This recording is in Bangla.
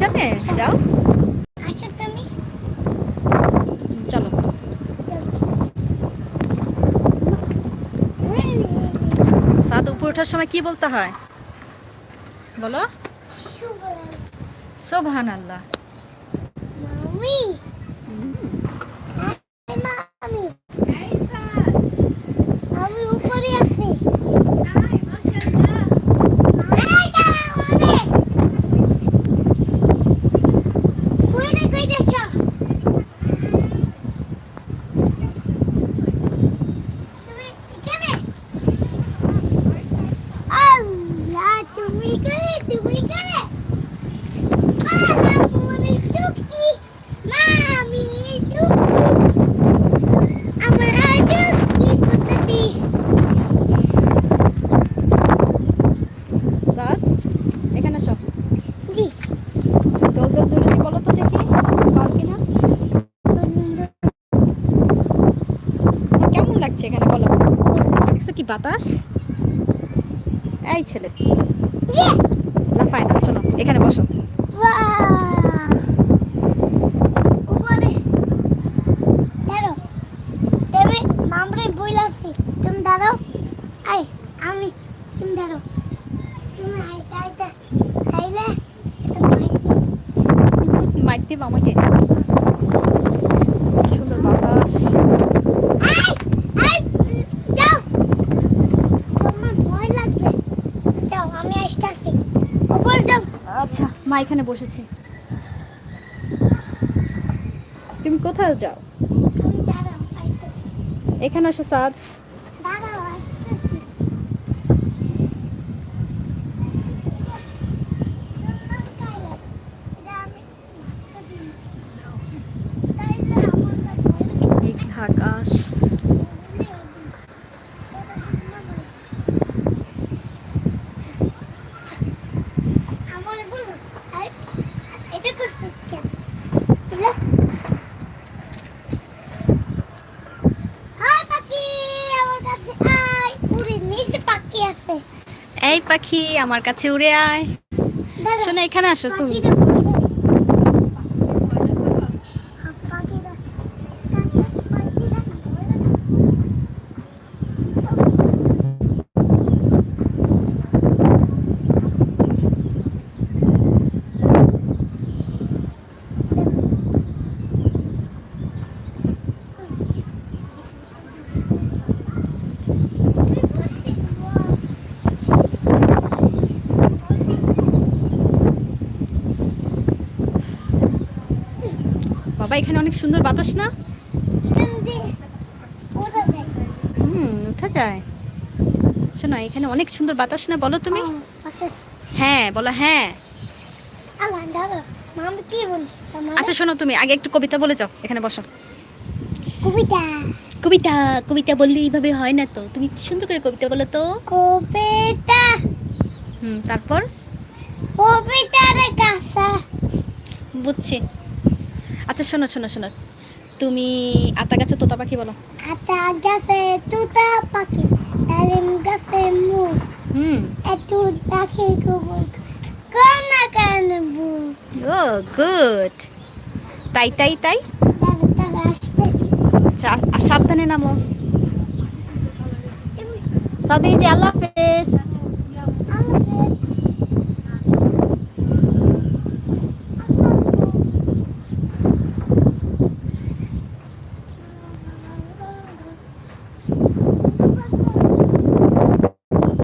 যাবে যাও। তুমি? চলো। সাদ উপরে ওঠার সময় কি বলতে হয়? বলো। সোভান আল্লাহ মামি মামি আমি উপরে আছি এই দাঁড়াও, ওরে। কইরে, কইরে এসো। তুমি এখানে? আল্লাহ, তুমি এখানে, তুমি এখানে? আল্লাহ, মনে টুকি। মা, আমি টুকি। আমার আর টুকি করতেছি। সাদ এখানে সব জি। দোল দোল দুলুনি বলো তো দেখি পার কিনা কেমন লাগছে এখানে বলো দেখছ কি বাতাস এই ছেলে। লাফায় না শোনো এখানে বসো। তুমি দাঁড়াও। আমি তুমি দাঁড়াও। তুমি আইতে আইতে খাইলে এটা মাইর দিও। মাইক দিব আমাকে সুন্দর বাতাস আয়, আয়, যাও। তোমার ভয় লাগবে। যাও, আমি আসতেছি। উপরে যাও। আচ্ছা মা এখানে বসেছে তুমি কোথায় যাও। এখানে আসো সাদ দাঁড়াও, আসতেছি। তোমার গায়ে, এটা আমি মাথা দিই। তাইলে আমার কাছে এই আকাশ আমার বলো আই- এটা করছিস কেন তুলে হাই পাখি আমার কাছে আয় উড়ে নিচে পাখি আছে এই পাখি আমার কাছে উড়ে আয়। শোনো এখানে আসো তুমি। বাবা এখানে অনেক সুন্দর বাতাস না। হুম উঠা যায়। শোনো এখানে অনেক সুন্দর বাতাস না বলো তুমি? হ্যাঁ বলো হ্যাঁ? আচ্ছা শোনো তুমি আগে একটু কবিতা বলে যাও এখানে বসো। কবিতা। কবিতা কবিতা বললে এইভাবে হয় না তো। তুমি সুন্দর করে কবিতা বলো তো। কবিতা। হুম তারপর? কবিতার কাঁচা। বুঝছি। আচ্ছা শোনো শোনো শোনো। তুমি আতা গাছে তোতা পাখি বলো। আতা গাছে তোতা পাখি ডালিম গাছে মু হুম। একটু ডাকে গোবর কোনা কানবু ও গুড। তাই তাই তাই? আচ্ছা সাবধানে নামো। সাদি যে আল্লাহ হাফেজ।